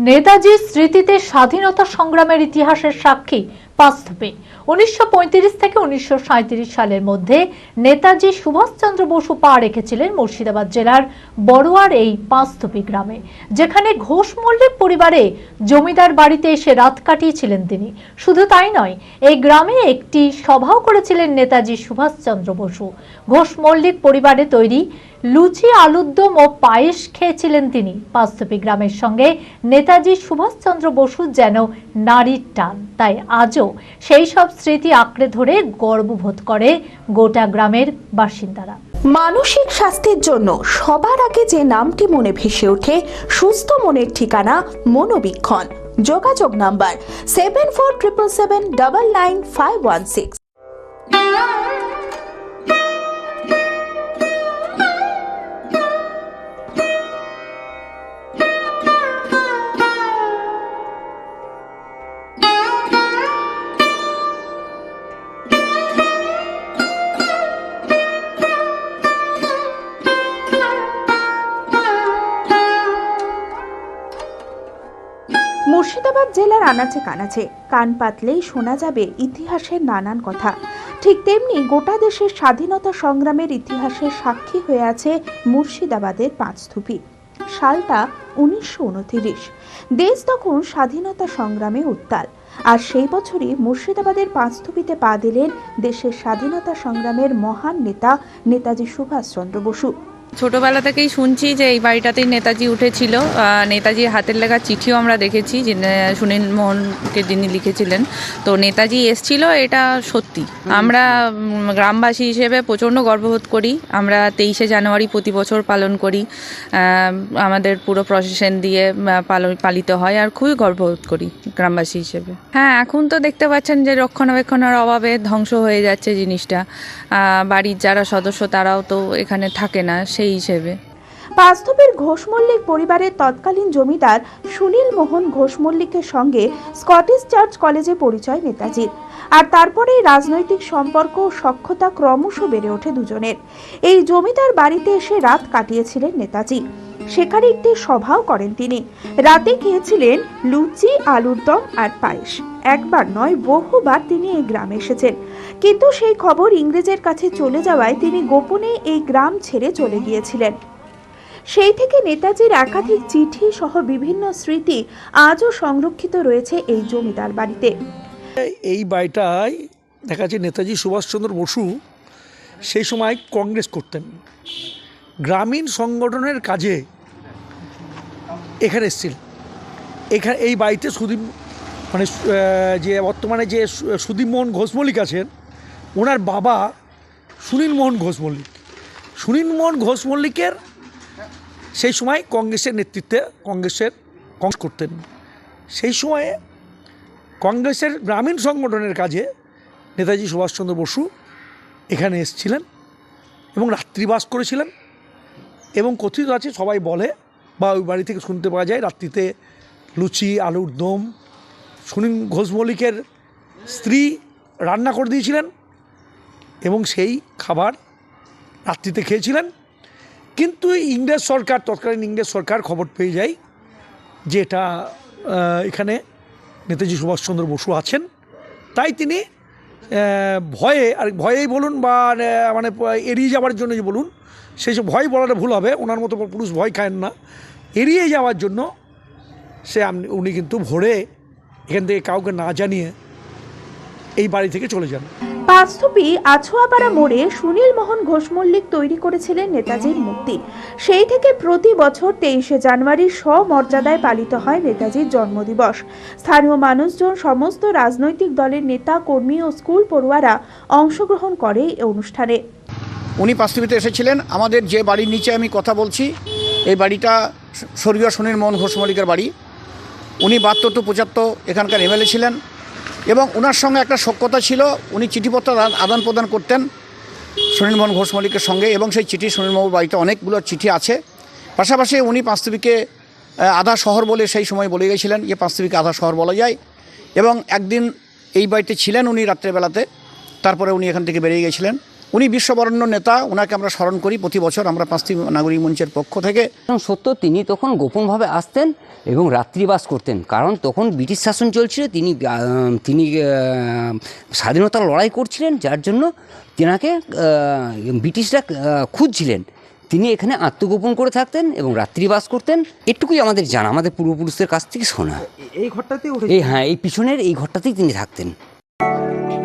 নেতাজির স্মৃতিতে স্বাধীনতা সংগ্রামের ইতিহাসের সাক্ষী পাঁচথুপে উনিশশো থেকে উনিশশো সালের মধ্যে নেতাজি সুভাষচন্দ্র বসু পা রেখেছিলেন মুর্শিদাবাদ জেলার বড়ুয়ার এই পাঁচথুপি গ্রামে, যেখানে ঘোষ মল্লিক পরিবারে জমিদার বাড়িতে এসে রাত কাটিয়েছিলেন তিনি। শুধু তাই নয়, এই গ্রামে একটি সভাও করেছিলেন নেতাজি সুভাষচন্দ্র বসু। ঘোষ মল্লিক পরিবারে তৈরি লুচি আলুদ্দম ও পায়েস খেয়েছিলেন তিনি। পাঁচথপি গ্রামের সঙ্গে নেতাজি সুভাষচন্দ্র বসু যেন নারীর টান, তাই আজও সেই সব স্মৃতি আঁকড়ে ধরে গর্ববোধ করে গোটা গ্রামের বাসিন্দারা। মানসিক স্বাস্থ্যের জন্য সবার আগে যে নামটি মনে ভেসে ওঠে, সুস্থ মনের ঠিকানা মনোবীক্ষণ। যোগাযোগ number seven four triple seven double nine five one six Murshidabad জেলার আনাচে কানাচে। কান পাতলেই শোনা যাবে ইতিহাসের নানান কথা। ঠিক তেমনি গোটা দেশের স্বাধীনতা সংগ্রামের ইতিহাসের সাক্ষী হয়ে আছে মুর্শিদাবাদের পাঁচথুপি সালটা উনিশশো দেশ তখন স্বাধীনতা সংগ্রামে উত্তাল। আর সেই বছরই মুর্শিদাবাদের পাঁচথুপিতে পা দিলেন দেশের স্বাধীনতা সংগ্রামের মহান নেতা নেতাজি সুভাষচন্দ্র বসু। ছোটবেলা থেকেই শুনছি যে এই বাড়িটাতেই নেতাজি উঠেছিল। নেতাজির হাতের লেখা চিঠিও আমরা দেখেছি যে সুনীল মোহনকে যিনি লিখেছিলেন। তো নেতাজি এসছিল এটা সত্যি। আমরা গ্রামবাসী হিসেবে প্রচণ্ড গর্ববোধ করি। আমরা তেইশে জানুয়ারি প্রতি বছর পালন করি। আমাদের পুরো প্রসেশন দিয়ে পালন পালিত হয় আর খুবই গর্ববোধ করি গ্রামবাসী হিসেবে। হ্যাঁ এখন তো দেখতে পাচ্ছেন যে রক্ষণাবেক্ষণের অভাবে ধ্বংস হয়ে যাচ্ছে জিনিসটা। বাড়ির যারা সদস্য তারাও তো এখানে থাকে না। সেই হিসেবে। বাস্তবের ঘোষ মল্লিক পরিবারের তৎকালীন জমিদার সুনীল মোহন ঘোষ মল্লিকের সঙ্গে স্কটিশ চার্চ কলেজে পরিচয় নেতাজির। আর তারপরে রাজনৈতিক সম্পর্ক ও সক্ষতা ক্রমশ বেড়ে ওঠে দুজনের। এই জমিদার বাড়িতে এসে রাত কাটিয়েছিলেন নেতাজি। সেখানে একটি সভাও করেন তিনি। রাতে খেয়েছিলেন লুচি, আলুর দম আর পায়েস। একবার নয়, বহুবার তিনি এই গ্রামে এসেছেন। কিন্তু সেই খবর ইংরেজের কাছে চলে যাওয়ায় তিনি গোপনে এই গ্রাম ছেড়ে চলে গিয়েছিলেন। সেই থেকে নেতাজির একাধিক চিঠি সহ বিভিন্ন স্মৃতি আজও সংরক্ষিত রয়েছে এই জমিদার বাড়িতে। এই বাড়িটায় দেখা যাচ্ছে নেতাজি সুভাষচন্দ্র বসু সেই সময় কংগ্রেস করতেন। গ্রামীণ সংগঠনের কাজে এখানে এসেছিল। এখানে এই বাড়িতে সুদীপ মানে যে বর্তমানে যে সুদীপ মোহন ঘোষ মল্লিক আছেন, ওনার বাবা সুনীল মোহন ঘোষ মল্লিক। সুনীল মোহন ঘোষ মল্লিকের সেই সময় কংগ্রেসের নেতৃত্বে কংগ্রেসের কংগ্রেস করতেন। সেই সময়ে কংগ্রেসের গ্রামীণ সংগঠনের কাজে নেতাজি সুভাষচন্দ্র বসু এখানে এসেছিলেন এবং রাত্রিবাস করেছিলেন এবং কথিত আছে সবাই বলে বা ওই বাড়ি থেকে শুনতে পাওয়া যায়, রাত্রিতে লুচি, আলুর দম। সুনীল ঘোষ মল্লিকের স্ত্রী রান্না করে দিয়েছিলেন এবং সেই খাবার রাত্রিতে খেয়েছিলেন। কিন্তু ইংরেজ সরকার, তৎকালীন ইংরেজ সরকার খবর পেয়ে যায় যে এটা এখানে নেতাজি সুভাষচন্দ্র বসু আছেন। তাই তিনি ভয়ে, আর ভয়েই বলুন বা মানে এড়িয়ে যাওয়ার জন্য যে বলুন, সেই সব ভয় বলাটা ভুল হবে। ওনার মতো পুরুষ ভয় খায়েন না। এড়িয়ে যাওয়ার জন্য সে আপনি উনি কিন্তু ভোরে এখান থেকে কাউকে না জানিয়ে এই বাড়ি থেকে চলে যান। পাঁচথুপি আছোয়াপাড়া মোড়ে সুনীল মোহন ঘোষ মল্লিক তৈরি করেছিলেন নেতাজির মূর্তি। সেই থেকে প্রতি বছর তেইশে জানুয়ারি স্বমর্যাদায় পালিত হয় নেতাজির জন্মদিবস। স্থানীয় মানুষজন সমস্ত রাজনৈতিক দলের নেতা কর্মী ও স্কুল পড়ুয়ারা অংশগ্রহণ করে এই অনুষ্ঠানে। উনি পাঁচটিভিতে এসেছিলেন। আমাদের যে বাড়ির নিচে আমি কথা বলছি এই বাড়িটা স্বর্গীয় সুনীল মোহন ঘোষ মল্লিকের বাড়ি। উনি বাহাত্তর টু পঁচাত্তর এখানকার এমএলএ ছিলেন এবং ওনার সঙ্গে একটা সখ্যতা ছিল, উনি চিঠিপত্র আদান- প্রদান করতেন সুনীল মোহন ঘোষ মল্লিকের সঙ্গে এবং সেই চিঠি সুনীলবাবুর বাড়িতে অনেকগুলো চিঠি আছে। পাশাপাশি উনি পাঁচটিভিকে আধা শহর বলে সেই সময় বলে গেছিলেন যে পাঁচটিভিকে আধা শহর বলা যায় এবং একদিন এই বাড়িতে ছিলেন উনি রাত্রেবেলাতে, তারপরে উনি এখান থেকে বেরিয়ে গেছিলেন। উনি বিশ্ববরণ্য নেতা ওনাকে আমরা স্মরণ করি প্রতি বছর আমরা পাঁচটি নাগরিক মঞ্চের পক্ষ থেকে। এবং সত্য তিনি তখন গোপনভাবে আসতেন এবং রাত্রিবাস করতেন। কারণ তখন ব্রিটিশ শাসন চলছিল তিনি তিনি আহ, স্বাধীনতার লড়াই করছিলেন যার জন্য তেনাকে ব্রিটিশরা খুঁজছিলেন। তিনি এখানে আত্মগোপন করে থাকতেন এবং রাত্রিবাস করতেন। এটুকুই আমাদের জানা আমাদের পূর্বপুরুষদের কাছ থেকে শোনা। এই ঘরটাতেই উঠে এই হ্যাঁ এই পিছনের এই ঘরটাতেই তিনি থাকতেন।